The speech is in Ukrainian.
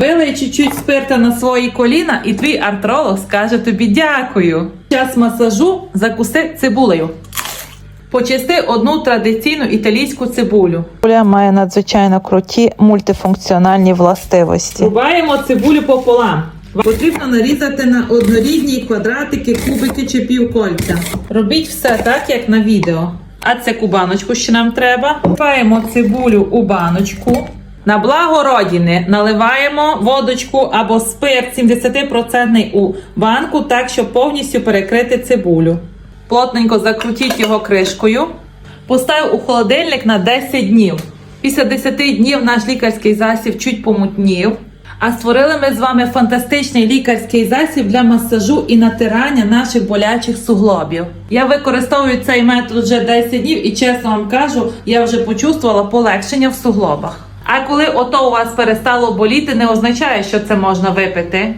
Вилий чуть-чуть спирта на свої коліна, і твій артролог скаже тобі дякую. Час масажу закуси цибулею. Почисти одну традиційну італійську цибулю. Цибуля має надзвичайно круті мультифункціональні властивості. Рубаємо цибулю пополам. Потрібно нарізати на однорідні квадратики, кубики чи півкольця. Робіть все так, як на відео. А це баночку ще нам треба. Вливаємо цибулю у баночку. На благо родини наливаємо водочку або спирт 70% у банку, так щоб повністю перекрити цибулю. Плотненько закрутіть його кришкою. Постав у холодильник на 10 днів. Після 10 днів наш лікарський засіб чуть помутнів. А створили ми з вами фантастичний лікарський засіб для масажу і натирання наших болячих суглобів. Я використовую цей метод вже 10 днів і чесно вам кажу, я вже почувствувала полегшення в суглобах. А коли ото у вас перестало боліти, не означає, що це можна випити.